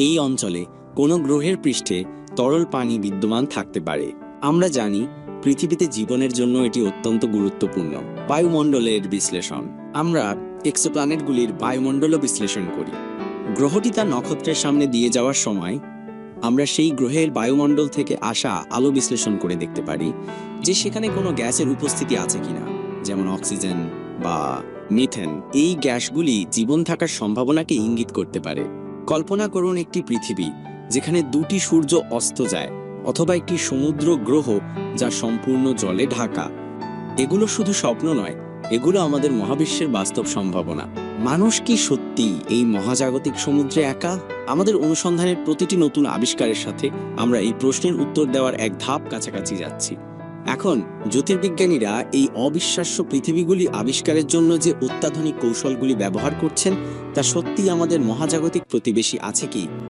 এই অঞ্চলে কোনো গ্রহের পৃষ্ঠে তরল পানি বিদ্যমান থাকতে পারে। আমরা জানি পৃথিবীতে জীবনের জন্য এটি অত্যন্ত গুরুত্বপূর্ণ। বায়ুমণ্ডলের বিশ্লেষণ। আমরা এক্সোপ্ল্যানেটগুলির বায়ুমণ্ডলও বিশ্লেষণ করি। গ্রহটি তার নক্ষত্রের সামনে দিয়ে যাওয়ার সময় আমরা সেই গ্রহের বায়ুমণ্ডল থেকে আসা আলো বিশ্লেষণ করে দেখতে পারি যে সেখানে কোনো গ্যাসের উপস্থিতি আছে কিনা, যেমন অক্সিজেন বা মিথেন। এই গ্যাসগুলি জীবন থাকার সম্ভাবনাকে ইঙ্গিত করতে পারে। কল্পনা করুন একটি পৃথিবী যেখানে দুটি সূর্য অস্ত যায় অথবা একটি সমুদ্র গ্রহ যা সম্পূর্ণ জলে ঢাকা। এগুলো শুধু স্বপ্ন নয়, এগুলো আমাদের মহাবিশ্বের বাস্তব সম্ভাবনা। মানুষ কি সত্যি এই মহাজাগতিক সমুদ্রে একা? আমাদের অনুসন্ধানের প্রতিটি নতুন আবিষ্কারের সাথে আমরা এই প্রশ্নের উত্তর দেওয়ার এক ধাপ কাছাকাছি যাচ্ছি। এখন, জ্যোতির্বিজ্ঞানীরা এই অবিশ্বাস্য পৃথিবীগুলি আবিষ্কারের জন্য যে অত্যাধুনিক কৌশলগুলি ব্যবহার করছেন, তা সত্যিই আমাদের মহাজাগতিক প্রতিবেশী আছে কি?